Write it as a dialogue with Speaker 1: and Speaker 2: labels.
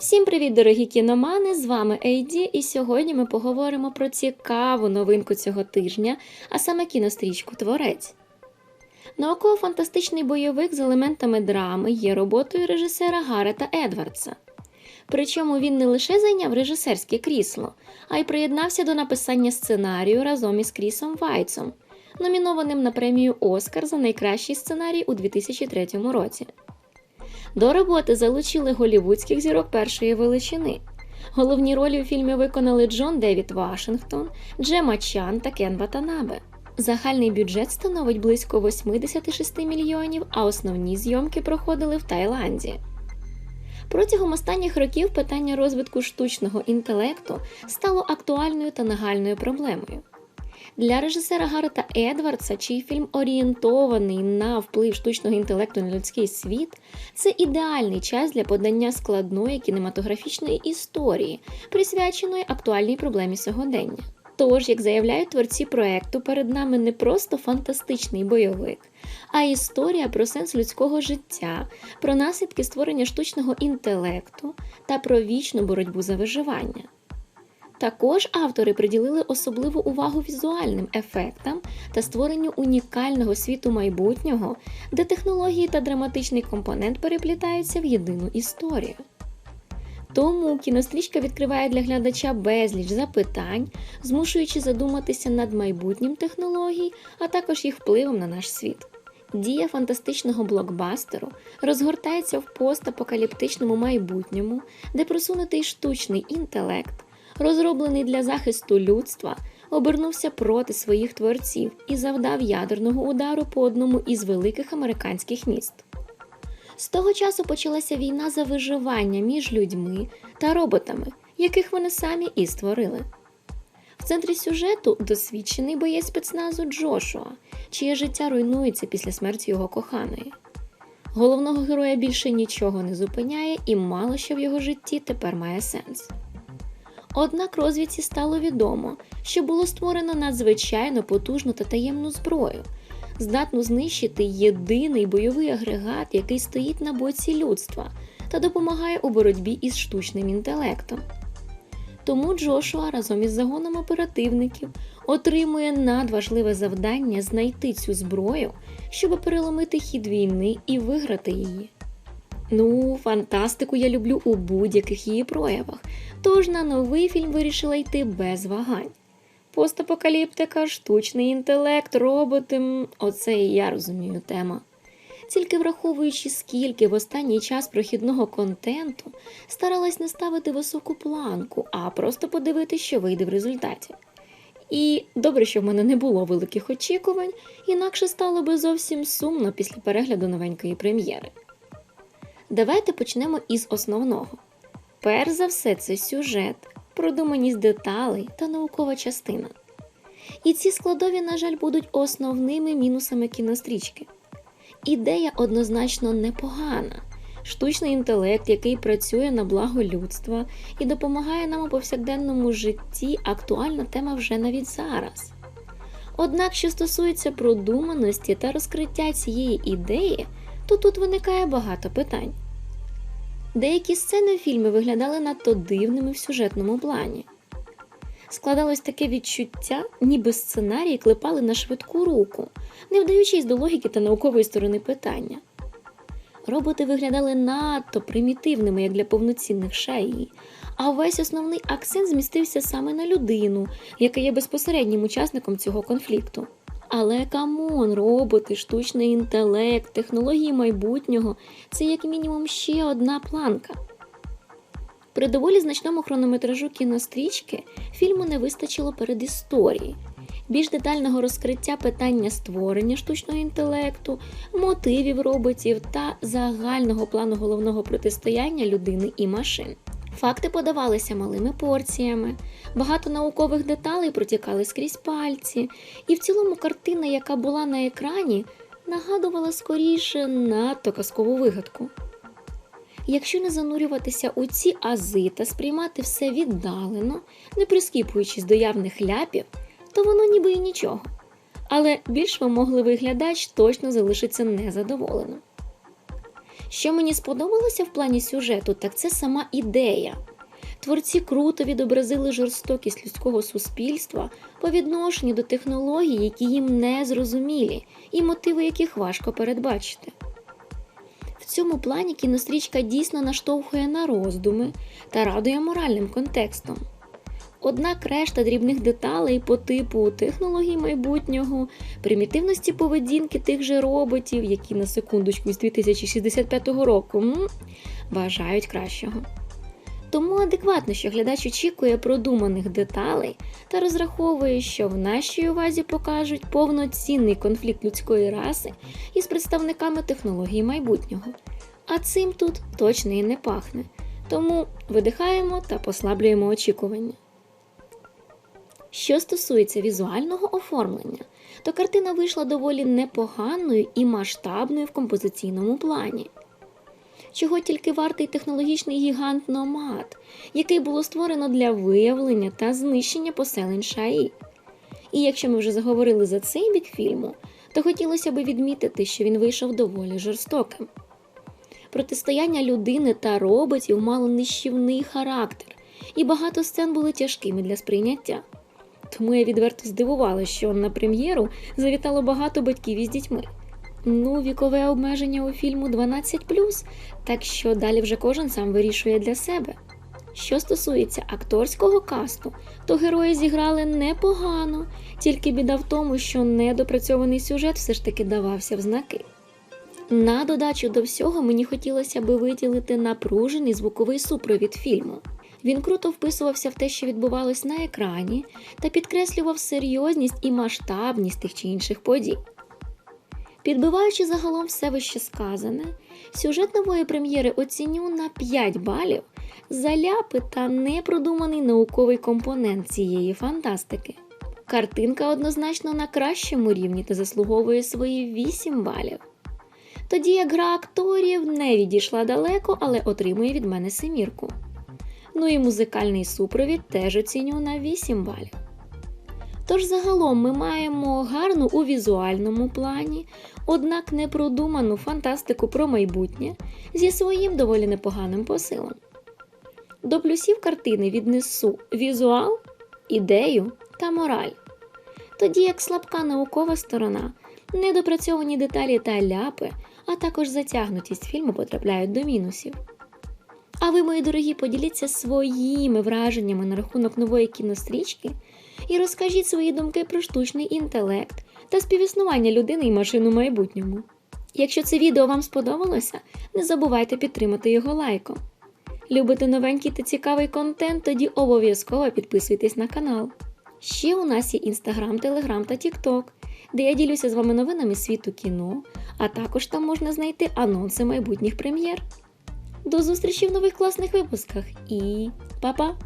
Speaker 1: Всім привіт, дорогі кіномани! З вами Ейді, і сьогодні ми поговоримо про цікаву новинку цього тижня, а саме кінострічку Творець. Науково-фантастичний бойовик з елементами драми є роботою режисера Гарета Едвардса. Причому він не лише зайняв режисерське крісло, а й приєднався до написання сценарію разом із Крісом Вайтсом, номінованим на премію Оскар за найкращий сценарій у 2003 році. До роботи залучили голівудських зірок першої величини. Головні ролі у фільмі виконали Джон Девід Вашингтон, Джема Чан та Кен Ватанабе. Загальний бюджет становить близько 86 мільйонів, а основні зйомки проходили в Таїланді. Протягом останніх років питання розвитку штучного інтелекту стало актуальною та нагальною проблемою. Для режисера Гарета Едвардса, чий фільм орієнтований на вплив штучного інтелекту на людський світ, це ідеальний час для подання складної кінематографічної історії, присвяченої актуальній проблемі сьогодення. Тож, як заявляють творці проекту, перед нами не просто фантастичний бойовик, а історія про сенс людського життя, про наслідки створення штучного інтелекту та про вічну боротьбу за виживання. Також автори приділили особливу увагу візуальним ефектам та створенню унікального світу майбутнього, де технології та драматичний компонент переплітаються в єдину історію. Тому кінострічка відкриває для глядача безліч запитань, змушуючи задуматися над майбутнім технологій, а також їх впливом на наш світ. Дія фантастичного блокбастеру розгортається в постапокаліптичному майбутньому, де просунутий штучний інтелект розроблений для захисту людства, обернувся проти своїх творців і завдав ядерного удару по одному із великих американських міст. З того часу почалася війна за виживання між людьми та роботами, яких вони самі і створили. В центрі сюжету досвідчений боєць спецназу Джошуа, чиє життя руйнується після смерті його коханої. Головного героя більше нічого не зупиняє, і мало що в його житті тепер має сенс. Однак розвідці стало відомо, що було створено надзвичайно потужну та таємну зброю, здатну знищити єдиний бойовий агрегат, який стоїть на боці людства та допомагає у боротьбі із штучним інтелектом. Тому Джошуа разом із загоном оперативників отримує надважливе завдання знайти цю зброю, щоб переломити хід війни і виграти її. Ну, фантастику я люблю у будь-яких її проявах, тож на новий фільм вирішила йти без вагань. Постапокаліптика, штучний інтелект, роботи оце і я розумію тема. Тільки враховуючи, скільки в останній час прохідного контенту, старалась не ставити високу планку, а просто подивитися, що вийде в результаті. І добре, що в мене не було великих очікувань, інакше стало би зовсім сумно після перегляду новенької прем'єри. Давайте почнемо із основного. Перш за все, це сюжет, продуманість деталей та наукова частина. І ці складові, на жаль, будуть основними мінусами кінострічки. Ідея однозначно непогана. Штучний інтелект, який працює на благо людства і допомагає нам у повсякденному житті, актуальна тема вже навіть зараз. Однак, що стосується продуманості та розкриття цієї ідеї, то тут виникає багато питань. Деякі сцени в фільмі виглядали надто дивними в сюжетному плані. Складалось таке відчуття, ніби сценарії клепали на швидку руку, не вдаючись до логіки та наукової сторони питання. Роботи виглядали надто примітивними, як для повноцінних шаї, а весь основний акцент змістився саме на людину, яка є безпосереднім учасником цього конфлікту. Але камон, роботи, штучний інтелект, технології майбутнього це як мінімум ще одна планка. При доволі значному хронометражу кінострічки фільму не вистачило передісторії, більш детального розкриття питання створення штучного інтелекту, мотивів роботів та загального плану головного протистояння людини і машин. Факти подавалися малими порціями, багато наукових деталей протікали скрізь пальці, і в цілому картина, яка була на екрані, нагадувала скоріше надто казкову вигадку. Якщо не занурюватися у ці ази та сприймати все віддалено, не прискіпуючись до явних ляпів, то воно ніби і нічого. Але більш вимогливий глядач точно залишиться незадоволеним. Що мені сподобалося в плані сюжету, так це сама ідея. Творці круто відобразили жорстокість людського суспільства по відношенню до технологій, які їм не зрозумілі, і мотиви яких важко передбачити. В цьому плані кінострічка дійсно наштовхує на роздуми та радує моральним контекстом. Однак решта дрібних деталей по типу технологій майбутнього, примітивності поведінки тих же роботів, які на секундочку з 2065 року м, бажають кращого. Тому адекватно, що глядач очікує продуманих деталей та розраховує, що в нашій увазі покажуть повноцінний конфлікт людської раси із представниками технологій майбутнього. А цим тут точно і не пахне. Тому видихаємо та послаблюємо очікування. Що стосується візуального оформлення, то картина вийшла доволі непоганою і масштабною в композиційному плані. Чого тільки вартий технологічний гігант Номад, який було створено для виявлення та знищення поселень Шаї. І якщо ми вже заговорили за цей бік фільму, то хотілося би відмітити, що він вийшов доволі жорстоким. Протистояння людини та роботів мало нищівний характер, і багато сцен були тяжкими для сприйняття. Тому я відверто здивувалася, що на прем'єру завітало багато батьків із дітьми. Ну, вікове обмеження у фільму 12, так що далі вже кожен сам вирішує для себе. Що стосується акторського касту, то герої зіграли непогано, тільки біда в тому, що недопрацьований сюжет все ж таки давався в знаки. На додачу до всього мені хотілося би виділити напружений звуковий супровід фільму. Він круто вписувався в те, що відбувалось на екрані, та підкреслював серйозність і масштабність тих чи інших подій. Підбиваючи загалом все вище сказане, сюжет нової прем'єри оціню на 5 балів за ляпи та непродуманий науковий компонент цієї фантастики. Картинка однозначно на кращому рівні та заслуговує свої 8 балів. Тоді як гра акторів не відійшла далеко, але отримує від мене семірку. Ну і музикальний супровід теж оціню на 8 балів. Тож загалом ми маємо гарну у візуальному плані, однак непродуману фантастику про майбутнє зі своїм доволі непоганим посилом. До плюсів картини віднесу візуал, ідею та мораль. Тоді як слабка наукова сторона, недопрацьовані деталі та ляпи, а також затягнутість фільму потрапляють до мінусів. А ви, мої дорогі, поділіться своїми враженнями на рахунок нової кінострічки і розкажіть свої думки про штучний інтелект та співіснування людини і машин у майбутньому. Якщо це відео вам сподобалося, не забувайте підтримати його лайком. Любите новенький та цікавий контент, тоді обов'язково підписуйтесь на канал. Ще у нас є Інстаграм, Телеграм та Тікток, де я ділюся з вами новинами світу кіно, а також там можна знайти анонси майбутніх прем'єр. До зустрічі в нових класних випусках і па-па!